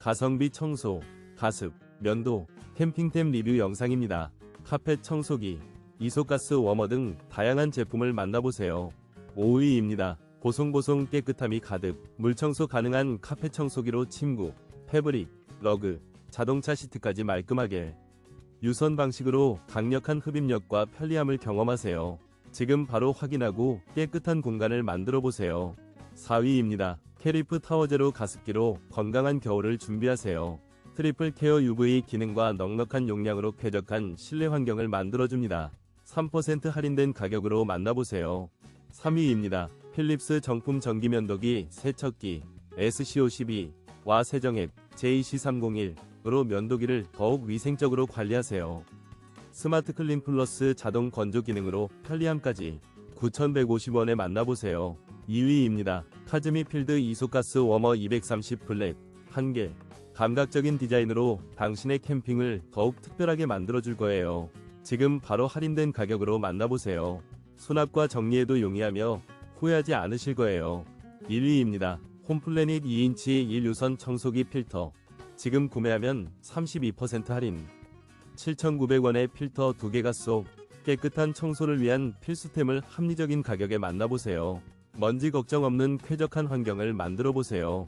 가성비 청소, 가습, 면도, 캠핑템 리뷰 영상입니다. 카펫 청소기, 이소가스 워머 등 다양한 제품을 만나보세요. 5위입니다. 보송보송 깨끗함이 가득, 물청소 가능한 카펫 청소기로 침구, 패브릭, 러그, 자동차 시트까지 말끔하게 유선 방식으로 강력한 흡입력과 편리함을 경험하세요. 지금 바로 확인하고 깨끗한 공간을 만들어 보세요. 4위입니다. 캐리프 타워제로 가습기로 건강한 겨울을 준비하세요. 트리플 케어 UV 기능과 넉넉한 용량으로 쾌적한 실내 환경을 만들어줍니다. 3% 할인된 가격으로 만나보세요. 3위입니다. 필립스 정품 전기면도기 세척기 SCO12와 세정앱 JC301으로 면도기를 더욱 위생적으로 관리하세요. 스마트 클린 플러스 자동 건조 기능으로 편리함까지 9,150원에 만나보세요. 2위입니다. 카즈미 필드 이소가스 워머 230 블랙 1개 감각적인 디자인으로 당신의 캠핑을 더욱 특별하게 만들어줄 거예요. 지금 바로 할인된 가격으로 만나보세요. 수납과 정리에도 용이하며 후회하지 않으실 거예요. 1위입니다. 홈플래닛 2인치 1유선 청소기 필터. 지금 구매하면 32% 할인. 7,900원의 필터 2개가 쏙 깨끗한 청소를 위한 필수템을 합리적인 가격에 만나보세요. 먼지 걱정 없는 쾌적한 환경을 만들어 보세요.